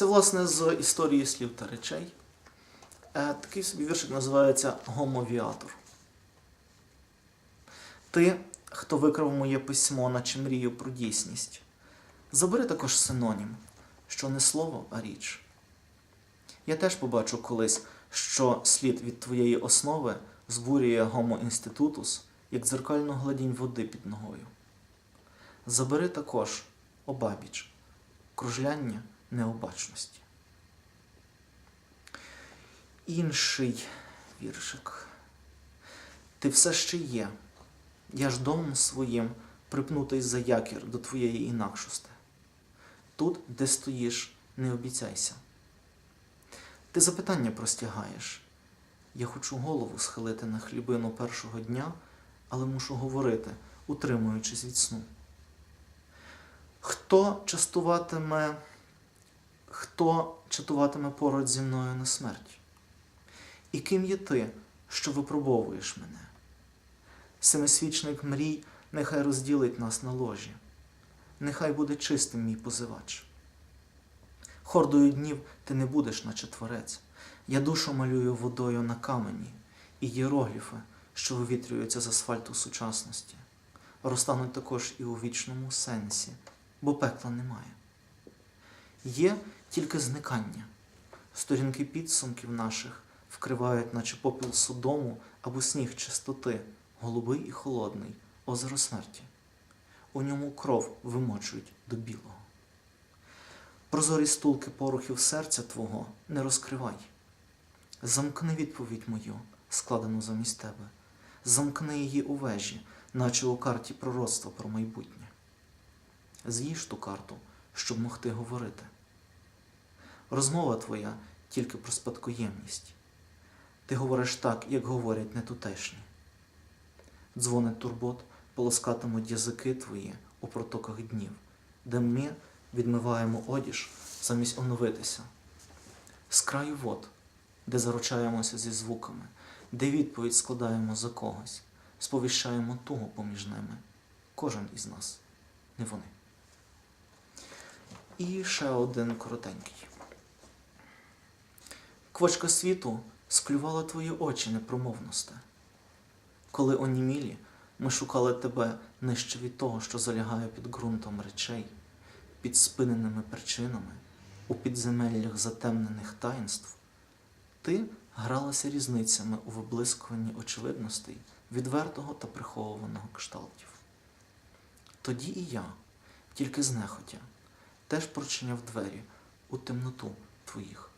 Це, власне, з історії слів та речей. Е, Такий собі віршик називається Гомовіатор. Ти, хто викрав моє письмо, наче мрію про дійсність, забери також синонім, що не слово, а річ. Я теж побачу колись, що слід від твоєї основи збурює гомо інститутус, як дзеркальну гладінь води під ногою. Забери також обабіч, кружляння необачності. Інший віршик. Ти все ще є. Я ж домом своїм припнутий за якір до твоєї інакшости. Тут, де стоїш, не обіцяйся. Ти запитання простягаєш. Я хочу голову схилити на хлібину першого дня, але мушу говорити, утримуючись від сну. Хто частуватиме, хто чатуватиме поруч зі мною на смерть? І ким є ти, що випробовуєш мене? Семисвічник мрій нехай розділить нас на ложі, нехай буде чистим мій позивач. Хордою днів ти не будеш, наче творець. Я душу малюю водою на камені, і єрогліфи, що вивітрюються з асфальту сучасності, розтануть також і у вічному сенсі, бо пекла немає. Є тільки зникання. Сторінки підсумків наших вкривають, наче попіл судому або сніг чистоти, голубий і холодний, озеро смерті. У ньому кров вимочують до білого. Прозорі стулки порухів серця Твого не розкривай. Замкни відповідь мою, складену замість тебе. Замкни її у вежі, наче у карті пророцтва про майбутнє. З'їж ту карту, щоб могти говорити. Розмова твоя тільки про спадкоємність. Ти говориш так, як говорять нетутешні. Дзвони турбот полоскатимуть язики твої у протоках днів, де ми відмиваємо одіж замість оновитися. З краю вод, де заручаємося зі звуками, де відповідь складаємо за когось, сповіщаємо тугу поміж ними. Кожен із нас, не вони. І ще один коротенький. Квочка світу склювала твої очі непромовносте. Коли онімілі, ми шукали тебе нижче від того, що залягає під ґрунтом речей, під спиненими причинами, у підземеллях затемнених таїнств, ти гралася різницями у виблискуванні очевидностей відвертого та приховуваного кшталтів. Тоді і я, тільки знехотя, теж прочиняв двері у темноту твоїх